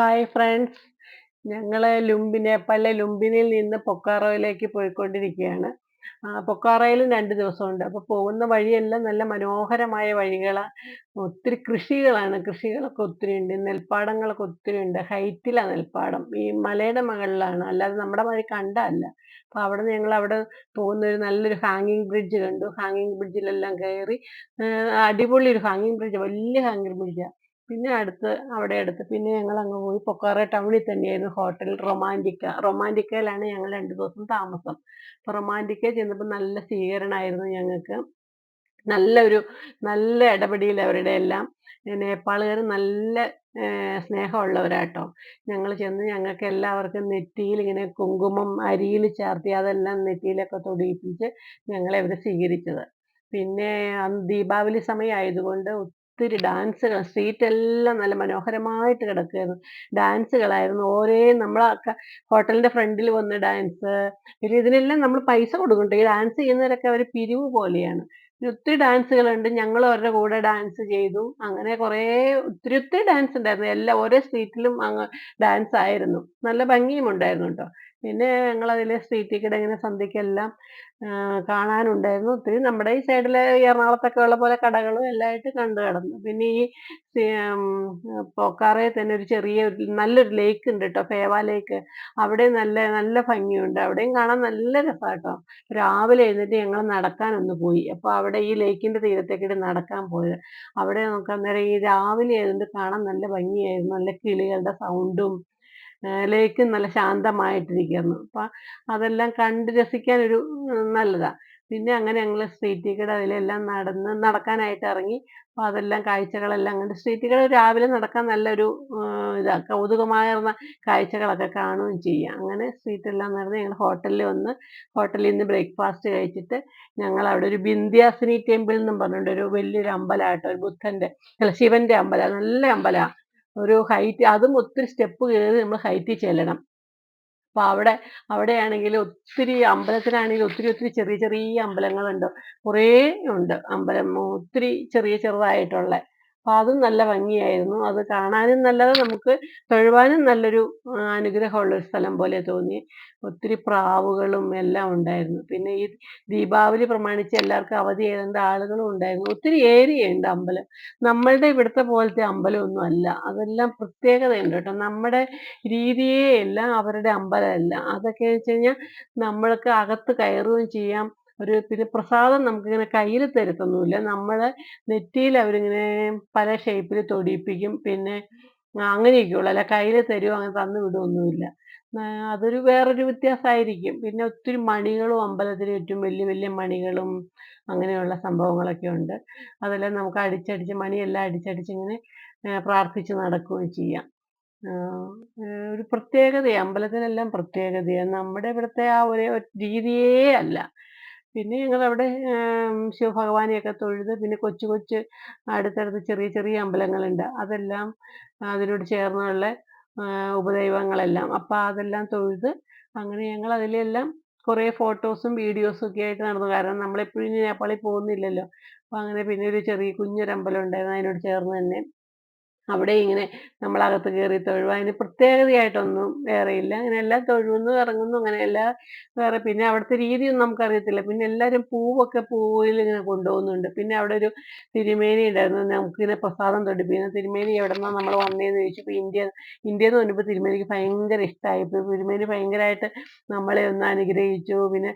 Hi friends ഞങ്ങൾ ലുംബി നേപ്പാളിലെ ലുംബിനിയിൽ നിന്ന് പൊക്കാറോയിലേക്ക് പോയിക്കൊണ്ടിരിക്കുകയാണ്. പൊക്കാറോയിൽ രണ്ട് ദിവസമുണ്ട്. അപ്പോൾ പോകുന്ന വഴിയെല്ലാം നല്ല മനോഹരമായ വഴികളാണ് ഒത്തിരി കൃഷികളാണ്. കൃഷികളൊക്കെ ഒത്തിരി ഉണ്ട്. നെൽപ്പാടങ്ങളൊക്കെ ഒത്തിരി ഉണ്ട്. ഹൈറ്റിലാണ് നെൽപ്പാടം. ഈ മലയുടെ മകളിലാണ്. അല്ലാതെ നമ്മുടെ വഴി കണ്ടല്ല അപ്പോൾ അവിടെ നിന്ന് ഞങ്ങൾ അവിടെ പോകുന്ന ഒരു നല്ലൊരു ഹാങ്ങിങ് ബ്രിഡ്ജ് കണ്ടു. ഹാങ്ങിങ് ബ്രിഡ്ജിലെല്ലാം കയറി അടിപൊളി ഒരു ഹാങ്ങിങ് ബ്രിഡ്ജ് വലിയ ഹാങ്ങിങ് ബ്രിഡ്ജാണ് പിന്നെ അടുത്ത് അവിടെ അടുത്ത് പിന്നെ ഞങ്ങൾ അങ്ങ് പോയി പൊക്കാറ ടൗണിൽ തന്നെയായിരുന്നു ഹോട്ടൽ റൊമാന്റിക്ക. റൊമാന്റിക്കയിലാണ് ഞങ്ങൾ രണ്ട് ദിവസം താമസം. അപ്പോൾ റൊമാന്റിക്കയിൽ ചെന്നപ്പോൾ നല്ല സ്വീകരണമായിരുന്നു ഞങ്ങൾക്ക്. നല്ലൊരു നല്ല ഇടപെടൽ അവരുടെ എല്ലാം. നേപ്പാളുകാർ നല്ല സ്നേഹമുള്ളവരാട്ടോ. ഞങ്ങൾ ചെന്ന് ഞങ്ങൾക്ക് എല്ലാവർക്കും നെറ്റിയിൽ ഇങ്ങനെ കുങ്കുമം അരിയിൽ ചേർത്തി അതെല്ലാം നെറ്റിയിലൊക്കെ തൊടിയിപ്പിച്ച് ഞങ്ങളെ അവർ സ്വീകരിച്ചത്. പിന്നെ ദീപാവലി സമയം ആയതുകൊണ്ട് ഒത്തിരി ഡാൻസുകൾ സ്ട്രീറ്റ് എല്ലാം നല്ല മനോഹരമായിട്ട് കിടക്കുകയായിരുന്നു ഡാൻസുകളായിരുന്നു ഓരേ നമ്മളെ ഹോട്ടലിന്റെ ഫ്രണ്ടിൽ വന്ന് ഡാൻസ് പിന്നെ ഇതിനെല്ലാം നമ്മൾ പൈസ കൊടുക്കുന്നുണ്ട്. ഈ ഡാൻസ് ചെയ്യുന്നവരൊക്കെ അവർ പിരിവ് പോലെയാണ്. ഒത്തിരി ഡാൻസുകളുണ്ട് ഞങ്ങൾ അവരുടെ കൂടെ ഡാൻസ് ചെയ്തു. അങ്ങനെ കുറേ ഒത്തിരി ഒത്തിരി ഡാൻസ് ഉണ്ടായിരുന്നു. എല്ലാ ഓരോ സ്ട്രീറ്റിലും അങ്ങ് ഡാൻസ് ആയിരുന്നു. നല്ല ഭംഗിയും ഉണ്ടായിരുന്നു കേട്ടോ. പിന്നെ ഞങ്ങൾ അതിലെ സ്ട്രീറ്റിൽ ഇങ്ങനെ സന്ധ്യക്കെല്ലാം കാണാനുണ്ടായിരുന്നു. ഒത്തിരി നമ്മുടെ ഈ സൈഡിലെ എറണാകുളത്തൊക്കെ ഉള്ള പോലെ കടകളും എല്ലാമായിട്ട് കണ്ടു കിടന്നു പിന്നെ ഈ പോക്കാറെ തന്നെ ഒരു ചെറിയ നല്ലൊരു ലേക്ക് ഉണ്ട് കേട്ടോ ഫേവ ലേക്ക് അവിടെ നല്ല നല്ല ഭംഗിയുണ്ട്. അവിടെയും കാണാൻ നല്ല രസമാട്ടോ രാവിലെ എഴുന്നേറ്റ് ഞങ്ങൾ നടക്കാനൊന്ന് പോയി. അപ്പോൾ അവിടെ ഈ ലേക്കിന്റെ തീരത്തേക്കിട്ട് നടക്കാൻ പോയത്. അവിടെ നോക്കാൻ നേരം ഈ രാവിലെ ആയതുകൊണ്ട് കാണാൻ നല്ല ഭംഗിയായിരുന്നു. നല്ല കിളികളുടെ സൗണ്ടും ലേക്ക് നല്ല ശാന്തമായിട്ടിരിക്കുന്നു. അപ്പം അതെല്ലാം കണ്ട് രസിക്കാൻ ഒരു നല്ലതാണ് നല്ലതാ. പിന്നെ അങ്ങനെ ഞങ്ങൾ സ്ട്രീറ്റ് ടിക്കറ്റ് അതിലെല്ലാം നടന്ന് നടക്കാനായിട്ട് ഇറങ്ങി അപ്പോൾ അതെല്ലാം കാഴ്ചകളെല്ലാം കണ്ട് സ്ട്രീറ്റ് ടിക്കറ്റ് രാവിലെ നടക്കാൻ നല്ലൊരു ഇതാണ് കൗതുകമായിരുന്ന കാഴ്ചകളൊക്കെ കാണുകയും ചെയ്യാം. അങ്ങനെ സ്ട്രീറ്റെല്ലാം നടന്ന് ഞങ്ങൾ ഹോട്ടലിൽ വന്ന് ഹോട്ടലിൽ നിന്ന് ബ്രേക്ക്ഫാസ്റ്റ് കഴിച്ചിട്ട് ഞങ്ങൾ അവിടെ ഒരു ബിന്ധ്യാസിനി ടെമ്പിൾ എന്നും പറഞ്ഞിട്ടുണ്ട് ഒരു വലിയൊരു അമ്പലമായിട്ട് ഒരു ബുദ്ധന്റെ അല്ല ശിവന്റെ അമ്പലം നല്ല അമ്പലമാണ് ഒരു ഹൈറ്റ് അതും ഒത്തിരി സ്റ്റെപ്പ് കയറി നമ്മൾ ഹൈറ്റിൽ ചെല്ലണം. അപ്പോൾ അവിടെ അവിടെയാണെങ്കിൽ ഒത്തിരി അമ്പലത്തിനാണെങ്കിൽ ഒത്തിരി ഒത്തിരി ചെറിയ ചെറിയ അമ്പലങ്ങളുണ്ട്. കുറേ ഉണ്ട്. അമ്പലം ഒത്തിരി ചെറിയ ചെറുതായിട്ടുള്ള അപ്പൊ അതും നല്ല ഭംഗിയായിരുന്നു. അത് കാണാനും നല്ലത്. നമുക്ക് തൊഴുവാനും നല്ലൊരു അനുഗ്രഹമുള്ള ഒരു സ്ഥലം പോലെ തോന്നി. ഒത്തിരി പ്രാവുകളും എല്ലാം ഉണ്ടായിരുന്നു. പിന്നെ ഈ ദീപാവലി പ്രമാണിച്ച് എല്ലാവർക്കും അവധി ആയതുകൊണ്ട് ആളുകളും ഉണ്ടായിരുന്നു. ഒത്തിരി ഏരിയ ഉണ്ട് അമ്പലം. നമ്മളുടെ ഇവിടുത്തെ പോലത്തെ അമ്പലമൊന്നും അല്ല. അതെല്ലാം പ്രത്യേകതയുണ്ട് കേട്ടോ. നമ്മുടെ രീതിയേ അല്ല അവരുടെ അമ്പലമല്ല. അതൊക്കെ വെച്ച് കഴിഞ്ഞാൽ നമ്മൾക്ക് അകത്ത് കയറുകയും ചെയ്യാം. ഒരു പിന്നെ പ്രസാദം നമുക്കിങ്ങനെ കയ്യിൽ തരത്തൊന്നുമില്ല. നമ്മളെ നെറ്റിയിൽ അവരിങ്ങനെ പല ഷേപ്പിൽ തൊടിയിപ്പിക്കും. പിന്നെ അങ്ങനെയൊക്കെ ഉള്ളു അല്ല കയ്യിൽ തരുമോ അങ്ങനെ തന്നു വിടുമൊന്നുമില്ല അതൊരു വേറൊരു വ്യത്യാസമായിരിക്കും. പിന്നെ ഒത്തിരി മണികളും അമ്പലത്തിൽ ഏറ്റവും വലിയ വലിയ മണികളും അങ്ങനെയുള്ള സംഭവങ്ങളൊക്കെ ഉണ്ട്. അതെല്ലാം നമുക്ക് അടിച്ചടിച്ച് മണിയെല്ലാം അടിച്ചടിച്ച് ഇങ്ങനെ പ്രാർത്ഥിച്ച് നടക്കുകയും ചെയ്യാം. ഒരു പ്രത്യേകതയാണ്. അമ്പലത്തിനെല്ലാം പ്രത്യേകതയാണ്. നമ്മുടെ ഇവിടുത്തെ ആ ഒരു രീതിയേ അല്ല. പിന്നെ ഞങ്ങൾ അവിടെ ശിവഭഗവാനെയൊക്കെ തൊഴുത് പിന്നെ കൊച്ചു കൊച്ചു അടുത്തടുത്ത് ചെറിയ ചെറിയ അമ്പലങ്ങളുണ്ട്. അതെല്ലാം അതിനോട് ചേർന്നുള്ള ഉപദൈവങ്ങളെല്ലാം. അപ്പം അതെല്ലാം തൊഴുത് അങ്ങനെ ഞങ്ങൾ അതിലെല്ലാം കുറേ ഫോട്ടോസും വീഡിയോസും ഒക്കെ ആയിട്ട് നടന്നു. കാരണം നമ്മളെപ്പോഴും ഇനി നേപ്പാളിൽ പോകുന്നില്ലല്ലോ. അപ്പം അങ്ങനെ പിന്നെ ഒരു ചെറിയ കുഞ്ഞൊരു അമ്പലം ഉണ്ടായിരുന്നു. അതിനോട് ചേർന്ന് തന്നെ അവിടെ ഇങ്ങനെ നമ്മളകത്ത് കയറി തൊഴുക അതിന് പ്രത്യേകതയായിട്ടൊന്നും വേറെ ഇല്ല. അങ്ങനെ എല്ലാം തൊഴുന്നു ഇറങ്ങുന്നു അങ്ങനെ എല്ലാ വേറെ പിന്നെ അവിടുത്തെ രീതിയൊന്നും നമുക്കറിയത്തില്ല. പിന്നെ എല്ലാവരും പൂവൊക്കെ പൂവിൽ ഇങ്ങനെ കൊണ്ടുപോകുന്നുണ്ട്. പിന്നെ അവിടെ ഒരു തിരുമേനി ഉണ്ടായിരുന്നു. നമുക്കിങ്ങനെ പ്രസാദം തൊടിപ്പിക്കുന്ന തിരുമേനി എവിടെ നിന്നാണ് നമ്മൾ വന്നതെന്ന് ചോദിച്ചപ്പോൾ ഇന്ത്യ ഇന്ത്യയിൽ നിന്ന് പറയുമ്പോൾ തിരുമേനിക്ക് ഭയങ്കര ഇഷ്ടമായി. ഇപ്പോൾ തിരുമേനി ഭയങ്കരമായിട്ട് നമ്മളെ ഒന്ന് അനുഗ്രഹിച്ചു. പിന്നെ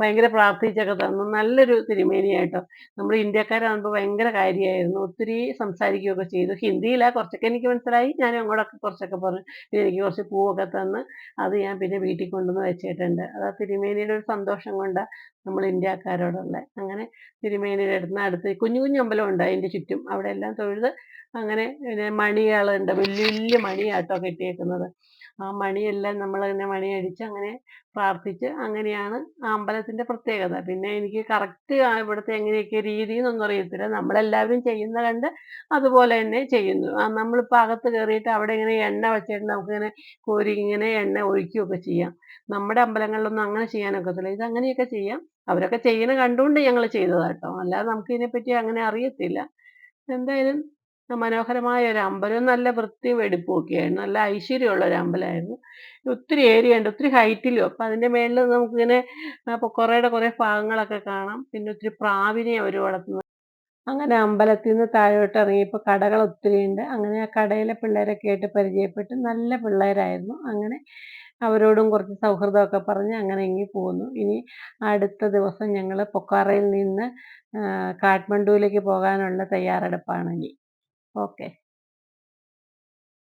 ഭയങ്കര പ്രാർത്ഥിച്ചൊക്കെ തന്നു. നല്ലൊരു തിരുമേനിയായിട്ടോ. നമ്മൾ ഇന്ത്യക്കാരാകുമ്പോൾ ഭയങ്കര കാര്യമായിരുന്നു. ഒത്തിരി സംസാരിക്കുകയൊക്കെ ചെയ്തു. ഹിന്ദിയിലാ കുറച്ചൊക്കെ എനിക്ക് മനസ്സിലായി. ഞാൻ അങ്ങോട്ടൊക്കെ കുറച്ചൊക്കെ പറഞ്ഞു. പിന്നെ എനിക്ക് കുറച്ച് പൂവൊക്കെ തന്ന് അത് ഞാൻ പിന്നെ വീട്ടിൽ കൊണ്ടുവന്ന് വെച്ചിട്ടുണ്ട്. അത് ആ തിരുമേനിയുടെ ഒരു സന്തോഷം കൊണ്ട് നമ്മൾ ഇന്ത്യക്കാരോടുള്ള. അങ്ങനെ തിരുമേനിയുടെ അടുത്ത് അടുത്ത് കുഞ്ഞു കുഞ്ഞു അമ്പലമുണ്ട് അതിന്റെ ചുറ്റും. അവിടെ എല്ലാം തൊഴുത് അങ്ങനെ പിന്നെ മണികളുണ്ട്. വലിയ വലിയ മണിയാട്ടോ കെട്ടിയേക്കുന്നത്. ആ മണിയെല്ലാം നമ്മൾ തന്നെ മണിയടിച്ച് അങ്ങനെ പ്രാർത്ഥിച്ച് അങ്ങനെയാണ് ആ അമ്പലത്തിന്റെ പ്രത്യേകത. പിന്നെ എനിക്ക് കറക്റ്റ് ഇവിടുത്തെ എങ്ങനെയൊക്കെ രീതി എന്നൊന്നും അറിയത്തില്ല. നമ്മളെല്ലാവരും ചെയ്യുന്ന കണ്ട് അതുപോലെ തന്നെ ചെയ്യുന്നു. നമ്മളിപ്പോൾ അകത്ത് കയറിയിട്ട് അവിടെ ഇങ്ങനെ എണ്ണ വെച്ചിട്ട് നമുക്കിങ്ങനെ കോരി ഇങ്ങനെ എണ്ണ ഒഴിക്കുകയൊക്കെ ചെയ്യാം. നമ്മുടെ അമ്പലങ്ങളിലൊന്നും അങ്ങനെ ചെയ്യാനൊക്കത്തില്ല. ഇത് അങ്ങനെയൊക്കെ ചെയ്യാം. അവരൊക്കെ ചെയ്യണ കണ്ടുകൊണ്ട് ഞങ്ങൾ ചെയ്തതാട്ടോ അല്ലാതെ നമുക്ക് ഇതിനെപ്പറ്റി അങ്ങനെ അറിയത്തില്ല. എന്തായാലും മനോഹരമായ ഒരു അമ്പലം നല്ല വൃത്തി വെടിപ്പൊക്കെയായിരുന്നു നല്ല ഐശ്വര്യമുള്ള ഒരു അമ്പലമായിരുന്നു. ഒത്തിരി ഏരിയ ഉണ്ട്. ഒത്തിരി ഹൈറ്റിലും അപ്പം അതിന്റെ മേളിൽ നമുക്കിങ്ങനെ കുറേയുടെ കുറേ ഭാഗങ്ങളൊക്കെ കാണാം. പിന്നെ ഒത്തിരി പ്രാവിനെ അവർ വളർത്തുന്നു അങ്ങനെ അമ്പലത്തിൽ നിന്ന് താഴോട്ട് ഇറങ്ങിയപ്പോൾ കടകൾ ഒത്തിരി ഉണ്ട്. അങ്ങനെ ആ കടയിലെ പിള്ളേരൊക്കെ ആയിട്ട് പരിചയപ്പെട്ട് നല്ല പിള്ളേരായിരുന്നു. അങ്ങനെ അവരോടും കുറച്ച് സൗഹൃദമൊക്കെ പറഞ്ഞ് അങ്ങനെ ഇങ്ങി പോന്നു. ഇനി അടുത്ത ദിവസം ഞങ്ങൾ പൊക്കാറയിൽ നിന്ന് കാഠ്മണ്ഡുവിലേക്ക് പോകാനുള്ള തയ്യാറെടുപ്പാണ് ഇനി. ഓക്കെ.